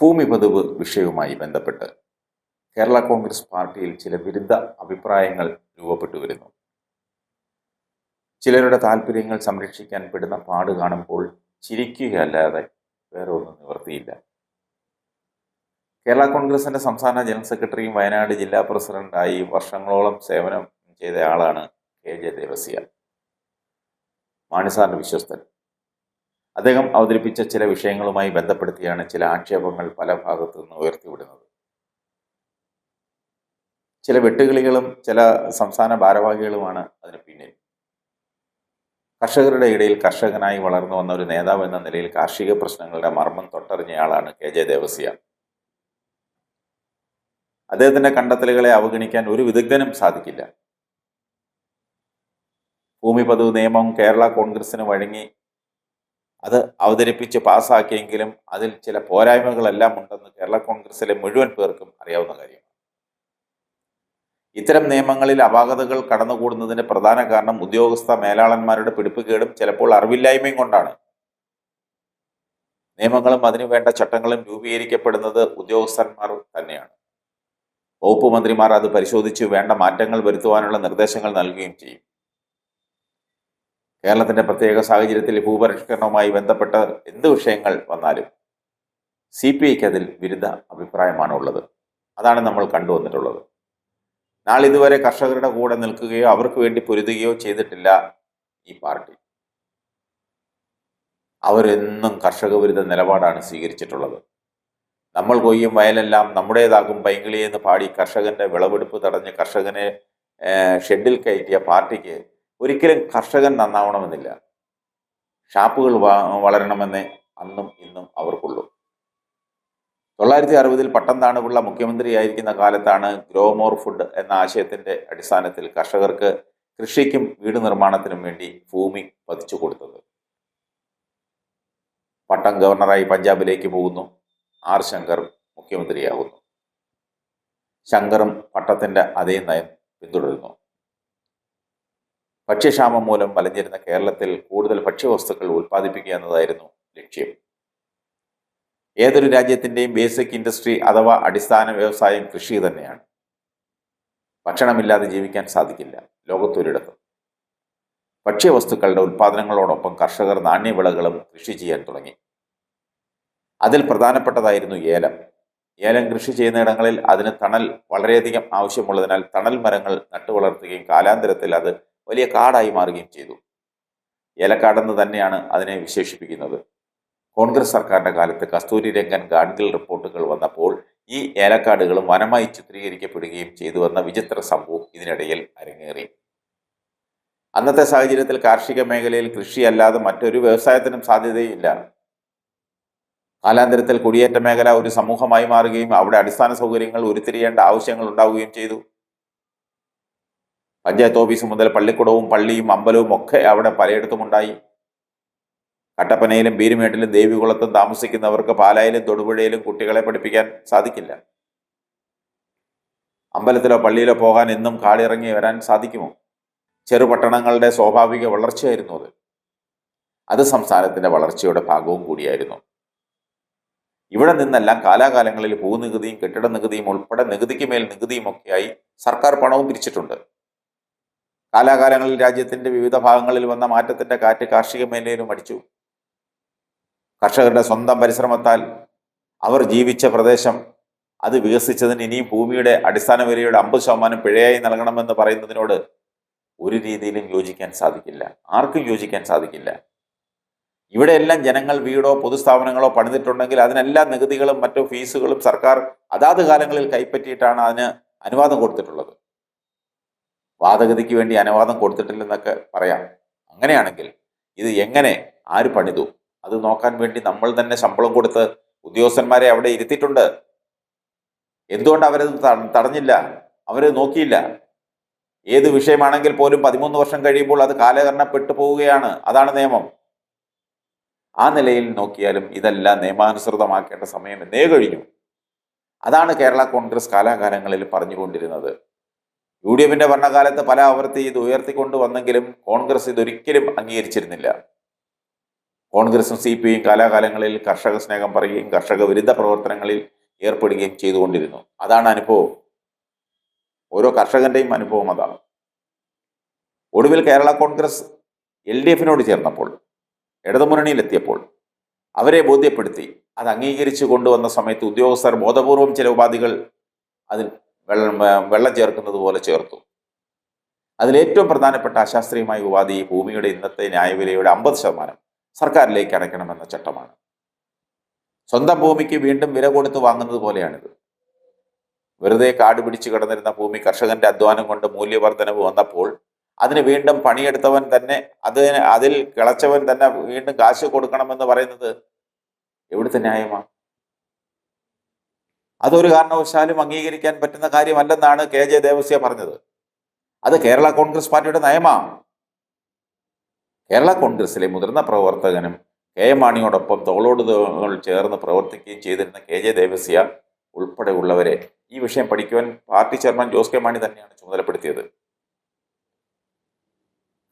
ഭൂമി പതിവ് വിഷയവുമായി ബന്ധപ്പെട്ട് കേരള കോൺഗ്രസ് പാർട്ടിയിൽ ചില വിരുദ്ധ അഭിപ്രായങ്ങൾ രൂപപ്പെട്ടു വരുന്നു. ചിലരുടെ താല്പര്യങ്ങൾ സംരക്ഷിക്കാൻ പെടുന്ന പാട് കാണുമ്പോൾ ചിരിക്കുകയല്ലാതെ വേറെ ഒന്നും നിവർത്തിയില്ല. കേരള കോൺഗ്രസിന്റെ സംസ്ഥാന ജനറൽ സെക്രട്ടറിയും വയനാട് ജില്ലാ പ്രസിഡന്റായി വർഷങ്ങളോളം സേവനം ചെയ്തയാളാണ് കെ ജെ ദേവസ്യ. മാണിസാറിന്റെ വിശ്വസ്തൻ. അദ്ദേഹം അവതരിപ്പിച്ച ചില വിഷയങ്ങളുമായി ബന്ധപ്പെടുത്തിയാണ് ചില ആക്ഷേപങ്ങൾ പല ഭാഗത്തു നിന്ന് ഉയർത്തിവിടുന്നത്. ചില വെട്ടുകിളികളും ചില സംസ്ഥാന ഭാരവാഹികളുമാണ് അതിന് പിന്നിൽ. കർഷകരുടെ ഇടയിൽ കർഷകനായി വളർന്നു വന്ന ഒരു നേതാവ് എന്ന നിലയിൽ കാർഷിക പ്രശ്നങ്ങളുടെ മർമ്മം തൊട്ടറിഞ്ഞയാളാണ് കെ ജെ ദേവസ്യ. അദ്ദേഹത്തിന്റെ കണ്ടെത്തലുകളെ അവഗണിക്കാൻ ഒരു വിദഗ്ധനും സാധിക്കില്ല. ഭൂമി പതിവ് നിയമം കേരള കോൺഗ്രസിന് വഴങ്ങി അത് അവതരിപ്പിച്ച് പാസ്സാക്കിയെങ്കിലും അതിൽ ചില പോരായ്മകളെല്ലാം ഉണ്ടെന്ന് കേരള കോൺഗ്രസിലെ മുഴുവൻ പേർക്കും അറിയാവുന്ന കാര്യമാണ് ഇത്തരം നിയമങ്ങളിൽ അപാകതകൾ കടന്നുകൂടുന്നതിന്റെ പ്രധാന കാരണം ഉദ്യോഗസ്ഥ മേലാളന്മാരുടെ പിടിപ്പുകേടും ചിലപ്പോൾ അറിവില്ലായ്മയും കൊണ്ടാണ്. നിയമങ്ങളും അതിനുവേണ്ട ചട്ടങ്ങളും രൂപീകരിക്കപ്പെടുന്നത് ഉദ്യോഗസ്ഥന്മാർ തന്നെയാണ്. വകുപ്പ് മന്ത്രിമാർ അത് പരിശോധിച്ച് വേണ്ട മാറ്റങ്ങൾ വരുത്തുവാനുള്ള നിർദ്ദേശങ്ങൾ നൽകുകയും ചെയ്യും. കേരളത്തിന്റെ പ്രത്യേക സാഹചര്യത്തിൽ ഭൂപരിഷ്കരണവുമായി ബന്ധപ്പെട്ട എന്ത് വിഷയങ്ങൾ വന്നാലും സി പി ഐക്ക് അതിൽ വിരുദ്ധ അഭിപ്രായമാണ് ഉള്ളത്. അതാണ് നമ്മൾ കണ്ടുവന്നിട്ടുള്ളത് നാളിതുവരെ കർഷകരുടെ കൂടെ നിൽക്കുകയോ അവർക്ക് വേണ്ടി പൊരുതുകയോ ചെയ്തിട്ടില്ല ഈ പാർട്ടി. അവരെന്നും കർഷക വിരുദ്ധ നിലപാടാണ് സ്വീകരിച്ചിട്ടുള്ളത്. നമ്മൾ കൊയ്യും വയലെല്ലാം നമ്മുടേതാകും പൈങ്കിളിയെന്ന് പാടി കർഷകന്റെ വിളവെടുപ്പ് തടഞ്ഞ് കർഷകനെ ഷെഡിൽ കയറ്റിയ പാർട്ടിക്ക് ഒരിക്കലും കർഷകൻ നന്നാവണമെന്നില്ല. ഷാപ്പുകൾ വളരണമെന്ന് അന്നും ഇന്നും അവർക്കുള്ളൂ. തൊള്ളായിരത്തി അറുപതിൽ പട്ടം താണുപിള്ള മുഖ്യമന്ത്രിയായിരിക്കുന്ന കാലത്താണ് ഗ്രോ മോർ ഫുഡ് എന്ന ആശയത്തിന്റെ അടിസ്ഥാനത്തിൽ കർഷകർക്ക് കൃഷിക്കും വീട് നിർമ്മാണത്തിനും വേണ്ടി ഭൂമി പതിച്ചു കൊടുത്തത്. പട്ടം ഗവർണറായി പഞ്ചാബിലേക്ക് പോകുന്നു. ആർ ശങ്കർ മുഖ്യമന്ത്രിയാകുന്നു. ശങ്കറും പട്ടത്തിന്റെ അതേ നയം പിന്തുടരുന്നു. ഭക്ഷ്യക്ഷാമം മൂലം വലഞ്ഞിരുന്ന കേരളത്തിൽ കൂടുതൽ ഭക്ഷ്യവസ്തുക്കൾ ഉൽപ്പാദിപ്പിക്കുക എന്നതായിരുന്നു ലക്ഷ്യം. ഏതൊരു രാജ്യത്തിന്റെയും ബേസിക് ഇൻഡസ്ട്രി അഥവാ അടിസ്ഥാന വ്യവസായം കൃഷി തന്നെയാണ്. ഭക്ഷണമില്ലാതെ ജീവിക്കാൻ സാധിക്കില്ല ലോകത്തൊരിടത്തും. ഭക്ഷ്യവസ്തുക്കളുടെ ഉൽപ്പാദനങ്ങളോടൊപ്പം കർഷകർ നാണ്യവിളകളും കൃഷി ചെയ്യാൻ തുടങ്ങി. അതിൽ പ്രധാനപ്പെട്ടതായിരുന്നു ഏലം. ഏലം കൃഷി ചെയ്യുന്ന ഇടങ്ങളിൽ അതിന് തണൽ വളരെയധികം ആവശ്യമുള്ളതിനാൽ തണൽ മരങ്ങൾ നട്ടുവളർത്തുകയും കാലാന്തരത്തിൽ അത് വലിയ കാടായി മാറുകയും ചെയ്തു. ഏലക്കാടെന്ന് തന്നെയാണ് അതിനെ വിശേഷിപ്പിക്കുന്നത്. കോൺഗ്രസ് സർക്കാരിന്റെ കാലത്ത് കസ്തൂരി രംഗൻ ഗാഡ്ഗിൽ റിപ്പോർട്ടുകൾ വന്നപ്പോൾ ഈ ഏലക്കാടുകളും വനമായി ചിത്രീകരിക്കപ്പെടുകയും ചെയ്തുവെന്ന വിചിത്ര സംഭവം ഇതിനിടയിൽ അരങ്ങേറി. അന്നത്തെ സാഹചര്യത്തിൽ കാർഷിക മേഖലയിൽ കൃഷിയല്ലാതെ മറ്റൊരു വ്യവസായത്തിനും സാധ്യതയില്ല. കാലാന്തരത്തിൽ കുടിയേറ്റ മേഖല ഒരു സമൂഹമായി മാറുകയും അവിടെ അടിസ്ഥാന സൗകര്യങ്ങൾ ഉരുത്തിരിയേണ്ട ആവശ്യങ്ങൾ ഉണ്ടാവുകയും ചെയ്തു. പഞ്ചായത്ത് ഓഫീസ് മുതൽ പള്ളിക്കുടവും പള്ളിയും അമ്പലവും ഒക്കെ അവിടെ പലയിടത്തും ഉണ്ടായി കട്ടപ്പനയിലും ബീരുമേട്ടിലും ദേവികുളത്തും താമസിക്കുന്നവർക്ക് പാലായിലും തൊടുപുഴയിലും കുട്ടികളെ പഠിപ്പിക്കാൻ സാധിക്കില്ല. അമ്പലത്തിലോ പള്ളിയിലോ പോകാൻ എന്നും കാടിറങ്ങി വരാൻ സാധിക്കുമോ? ചെറുപട്ടണങ്ങളുടെ സ്വാഭാവിക വളർച്ചയായിരുന്നു അത്. അത് സംസ്ഥാനത്തിന്റെ വളർച്ചയുടെ ഭാഗവും കൂടിയായിരുന്നു. ഇവിടെ നിന്നെല്ലാം കാലാകാലങ്ങളിൽ ഭൂനികുതിയും കെട്ടിട നികുതിയും ഉൾപ്പെടെ നികുതിക്ക് മേൽ നികുതിയും ഒക്കെയായി സർക്കാർ പണവും പിരിച്ചിട്ടുണ്ട് കാലാകാലങ്ങളിൽ രാജ്യത്തിന്റെ വിവിധ ഭാഗങ്ങളിൽ വന്ന മാറ്റത്തിന്റെ കാറ്റ് കാർഷിക മേഖലയിലും അടിച്ചു. കർഷകരുടെ സ്വന്തം പരിശ്രമത്താൽ അവർ ജീവിച്ച പ്രദേശം അത് വികസിച്ചതിന് ഇനിയും ഭൂമിയുടെ അടിസ്ഥാന വിലയുടെ അമ്പത് ശതമാനം പിഴയായി നൽകണമെന്ന് പറയുന്നതിനോട് ഒരു രീതിയിലും യോജിക്കാൻ സാധിക്കില്ല. ആർക്കും യോജിക്കാൻ സാധിക്കില്ല. ഇവിടെയെല്ലാം ജനങ്ങൾ വീടോ പൊതുസ്ഥാപനങ്ങളോ പണിതിട്ടുണ്ടെങ്കിൽ അതിനെല്ലാം നികുതികളും മറ്റു ഫീസുകളും സർക്കാർ അതാത് കാലങ്ങളിൽ കൈപ്പറ്റിയിട്ടാണ് അതിന് അനുവാദം കൊടുത്തിട്ടുള്ളത്. വാദഗതിക്ക് വേണ്ടി അനുവാദം കൊടുത്തിട്ടില്ലെന്നൊക്കെ പറയാം. അങ്ങനെയാണെങ്കിൽ ഇത് എങ്ങനെ ആര് പണിതു? അത് നോക്കാൻ വേണ്ടി നമ്മൾ തന്നെ ശമ്പളം കൊടുത്ത് ഉദ്യോഗസ്ഥന്മാരെ അവിടെ ഇരുത്തിയിട്ടുണ്ട്. എന്തുകൊണ്ട് അവരത് തടഞ്ഞില്ല? അവരെ നോക്കിയില്ല. ഏത് വിഷയമാണെങ്കിൽ പോലും പതിമൂന്ന് വർഷം കഴിയുമ്പോൾ അത് കാലഹരണപ്പെട്ടു പോവുകയാണ്. അതാണ് നിയമം. ആ നിലയിൽ നോക്കിയാലും ഇതെല്ലാം നിയമാനുസൃതമാക്കേണ്ട സമയം എന്നേ കഴിഞ്ഞു. അതാണ് കേരള കോൺഗ്രസ് കാലാകാലങ്ങളിൽ പറഞ്ഞുകൊണ്ടിരുന്നത്. യു ഡി എഫിന്റെ ഭരണകാലത്ത് പല ആവർത്തി ഇത് ഉയർത്തിക്കൊണ്ടു വന്നെങ്കിലും കോൺഗ്രസ് ഇതൊരിക്കലും അംഗീകരിച്ചിരുന്നില്ല. കോൺഗ്രസും സി പി ഐയും കാലാകാലങ്ങളിൽ കർഷക സ്നേഹം പറയുകയും കർഷക വിരുദ്ധ പ്രവർത്തനങ്ങളിൽ ഏർപ്പെടുകയും ചെയ്തുകൊണ്ടിരുന്നു. അതാണ് അനുഭവം. ഓരോ കർഷകന്റെയും അനുഭവം അതാണ്. ഒടുവിൽ കേരള കോൺഗ്രസ് എൽ ഡി എഫിനോട് ചേർന്നപ്പോൾ ഇടതുമുന്നണിയിലെത്തിയപ്പോൾ അവരെ ബോധ്യപ്പെടുത്തി. അത് അംഗീകരിച്ചു കൊണ്ടുവന്ന സമയത്ത് ഉദ്യോഗസ്ഥർ ബോധപൂർവം ചില ഉപാധികൾ അതിൽ വെള്ളം വെള്ളം ചേർക്കുന്നത് പോലെ ചേർത്തു. അതിലേറ്റവും പ്രധാനപ്പെട്ട അശാസ്ത്രീയമായ ഉപാധി ഭൂമിയുടെ ഇന്നത്തെ ന്യായവിലയുടെ അമ്പത് ശതമാനം സർക്കാരിലേക്ക് അടയ്ക്കണമെന്ന ചട്ടമാണ്. സ്വന്തം ഭൂമിക്ക് വീണ്ടും വില കൊടുത്ത് വാങ്ങുന്നത് പോലെയാണിത്. വെറുതെ കാട് പിടിച്ച് കിടന്നിരുന്ന ഭൂമി കർഷകന്റെ അധ്വാനം കൊണ്ട് മൂല്യവർദ്ധനവ് വന്നപ്പോൾ അതിന് വീണ്ടും പണിയെടുത്തവൻ തന്നെ അതിന് അതിൽ കിളച്ചവൻ തന്നെ വീണ്ടും കാശ് കൊടുക്കണമെന്ന് പറയുന്നത് എവിടുത്തെ ന്യായമാണ് അതൊരു കാരണവശാലും അംഗീകരിക്കാൻ പറ്റുന്ന കാര്യമല്ലെന്നാണ് കെ ജെ ദേവസ്യ പറഞ്ഞത്. അത് കേരള കോൺഗ്രസ് പാർട്ടിയുടെ നയമാണ് കേരള കോൺഗ്രസിലെ മുതിർന്ന പ്രവർത്തകനും കെ എം മാണിയോടൊപ്പം തോളോട് ചേർന്ന് പ്രവർത്തിക്കുകയും ചെയ്തിരുന്ന കെ ജെ ദേവസ്യ ഉൾപ്പെടെയുള്ളവരെ ഈ വിഷയം പഠിക്കുവാൻ party chairman Jose K Mani തന്നെയാണ് ചുമതലപ്പെടുത്തിയത്.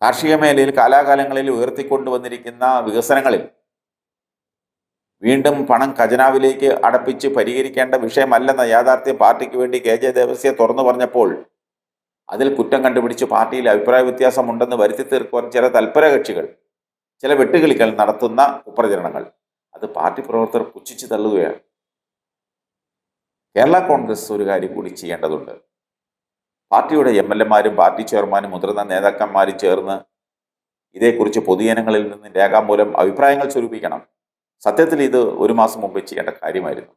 കാർഷിക മേഖലയിൽ കാലാകാലങ്ങളിൽ ഉയർത്തിക്കൊണ്ടുവന്നിരിക്കുന്ന വികസനങ്ങളിൽ വീണ്ടും പണം ഖജനാവിലേക്ക് അടപ്പിച്ച് പരിഹരിക്കേണ്ട വിഷയമല്ലെന്ന യാഥാർത്ഥ്യം പാർട്ടിക്ക് വേണ്ടി കെ ജെ ദേവസ്യ തുറന്നു പറഞ്ഞപ്പോൾ അതിൽ കുറ്റം കണ്ടുപിടിച്ച് പാർട്ടിയിൽ അഭിപ്രായ വ്യത്യാസമുണ്ടെന്ന് വരുത്തി തീർക്കുവാൻ ചില തൽപര കക്ഷികൾ ചില വെട്ടുകിളികൾ നടത്തുന്ന കുപ്രചരണങ്ങൾ. അത് പാർട്ടി പ്രവർത്തകർ പുച്ഛിച്ചു തള്ളുകയാണ്. കേരള കോൺഗ്രസ് ഒരു കാര്യം കൂടി ചെയ്യേണ്ടതുണ്ട്. പാർട്ടിയുടെ എം എൽ എമാരും പാർട്ടി ചെയർമാനും മുതിർന്ന നേതാക്കന്മാരും ചേർന്ന് ഇതേക്കുറിച്ച് പൊതുജനങ്ങളിൽ നിന്ന് രേഖാമൂലം അഭിപ്രായങ്ങൾ സ്വരൂപിക്കണം. സത്യത്തിൽ ഇത് ഒരു മാസം മുമ്പ് ചെയ്യേണ്ട കാര്യമായിരുന്നു.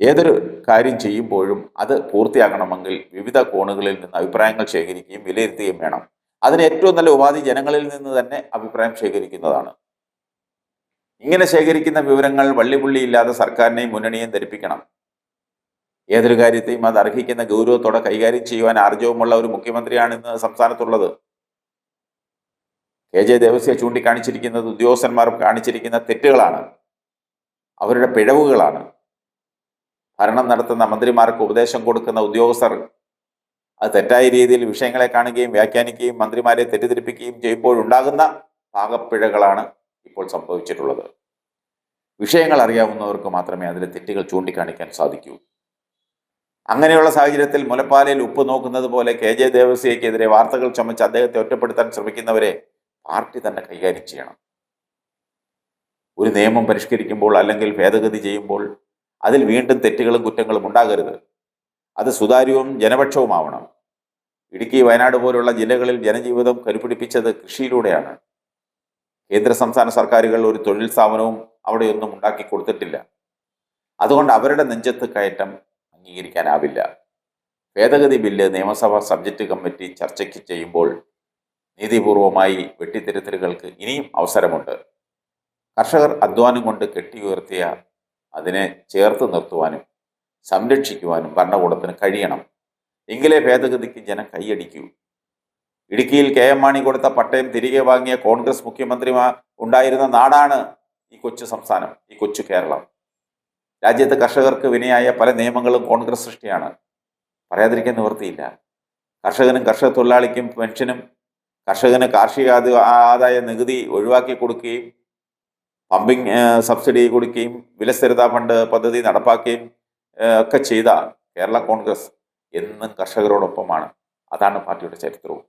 ഏതൊരു കാര്യം ചെയ്യുമ്പോഴും അത് പൂർത്തിയാക്കണമെങ്കിൽ വിവിധ കോണുകളിൽ നിന്ന് അഭിപ്രായങ്ങൾ ശേഖരിക്കുകയും വിലയിരുത്തുകയും വേണം. അതിന് ഏറ്റവും നല്ല ഉപാധി ജനങ്ങളിൽ നിന്ന് തന്നെ അഭിപ്രായം ശേഖരിക്കുന്നതാണ്. ഇങ്ങനെ ശേഖരിക്കുന്ന വിവരങ്ങൾ വള്ളിപുള്ളിയില്ലാതെ സർക്കാരിനെയും മുന്നണിയെയും ധരിപ്പിക്കണം. ഏതൊരു കാര്യത്തെയും അത് അർഹിക്കുന്ന ഗൗരവത്തോടെ കൈകാര്യം ചെയ്യുവാൻ ആർജവമുള്ള ഒരു മുഖ്യമന്ത്രിയാണ് ഇന്ന് സംസ്ഥാനത്തുള്ളത്. കെ ജെ ദേവസ്യ ചൂണ്ടിക്കാണിച്ചിരിക്കുന്നത് ഉദ്യോഗസ്ഥന്മാർ കാണിച്ചിരിക്കുന്ന തെറ്റുകളാണ്. അവരുടെ പിഴവുകളാണ്. ഭരണം നടത്തുന്ന മന്ത്രിമാർക്ക് ഉപദേശം കൊടുക്കുന്ന ഉദ്യോഗസ്ഥർ അത് തെറ്റായ രീതിയിൽ വിഷയങ്ങളെ കാണുകയും വ്യാഖ്യാനിക്കുകയും മന്ത്രിമാരെ തെറ്റിദ്ധരിപ്പിക്കുകയും ചെയ്യുമ്പോഴുണ്ടാകുന്ന പാകപ്പിഴകളാണ് ഇപ്പോൾ സംഭവിച്ചിട്ടുള്ളത്. വിഷയങ്ങൾ അറിയാവുന്നവർക്ക് മാത്രമേ അതിലെ തെറ്റുകൾ ചൂണ്ടിക്കാണിക്കാൻ സാധിക്കൂ. അങ്ങനെയുള്ള സാഹചര്യത്തിൽ മുലപ്പാലയിൽ ഉപ്പ് നോക്കുന്നത് പോലെ കെ ജെ ദേവസ്യക്കെതിരെ വാർത്തകൾ ചമച്ച് അദ്ദേഹത്തെ ഒറ്റപ്പെടുത്താൻ ശ്രമിക്കുന്നവരെ പാർട്ടി തന്നെ കൈകാര്യം ചെയ്യണം. ഒരു നിയമം പരിഷ്കരിക്കുമ്പോൾ അല്ലെങ്കിൽ ഭേദഗതി ചെയ്യുമ്പോൾ അതിൽ വീണ്ടും തെറ്റുകളും കുറ്റങ്ങളും ഉണ്ടാകരുത്. അത് സുതാര്യവും ജനപക്ഷവുമാവണം. ഇടുക്കി വയനാട് പോലുള്ള ജില്ലകളിൽ ജനജീവിതം കരുപിടിപ്പിച്ചത് കൃഷിയിലൂടെയാണ്. കേന്ദ്ര സംസ്ഥാന സർക്കാരുകൾ ഒരു തൊഴിൽ സ്ഥാപനവും അവിടെയൊന്നും ഉണ്ടാക്കി കൊടുത്തിട്ടില്ല. അതുകൊണ്ട് അവരുടെ നെഞ്ചത്ത് കയറ്റം അംഗീകരിക്കാനാവില്ല. ഭേദഗതി ബില്ല് നിയമസഭാ സബ്ജക്റ്റ് കമ്മിറ്റി ചർച്ചയ്ക്ക് ചെയ്യുമ്പോൾ നീതിപൂർവമായി വെട്ടിത്തിരുത്തലുകൾക്ക് ഇനിയും അവസരമുണ്ട്. കർഷകർ അധ്വാനം കൊണ്ട് കെട്ടിയുയർത്തിയ അതിനെ ചേർത്ത് നിർത്തുവാനും സംരക്ഷിക്കുവാനും ഭരണകൂടത്തിന് കഴിയണം. എങ്കിലേ ഭേദഗതിക്ക് ജനം കൈയടിക്കൂ. ഇടുക്കിയിൽ കെ എം മാണി കൊടുത്ത പട്ടയം തിരികെ വാങ്ങിയ കോൺഗ്രസ് മുഖ്യമന്ത്രിമാർ ഉണ്ടായിരുന്ന നാടാണ് ഈ കൊച്ചു സംസ്ഥാനം ഈ കൊച്ചു കേരളം. രാജ്യത്ത് കർഷകർക്ക് വിനയായ പല നിയമങ്ങളും കോൺഗ്രസ് സൃഷ്ടിയാണ്. പറയാതിരിക്കാൻ നിവൃത്തിയില്ല. കർഷകനും കർഷക തൊഴിലാളിക്കും പെൻഷനും കർഷകന് കാർഷിക ആദായ നികുതി ഒഴിവാക്കി കൊടുക്കുകയും പമ്പിംഗ് സബ്സിഡി കൊടുക്കുകയും വിലസ്ഥിരതാ ഫണ്ട് പദ്ധതി നടപ്പാക്കുകയും ഒക്കെ ചെയ്ത കേരള കോൺഗ്രസ് എന്നും കർഷകരോടൊപ്പമാണ്. അതാണ് പാർട്ടിയുടെ ചരിത്രവും.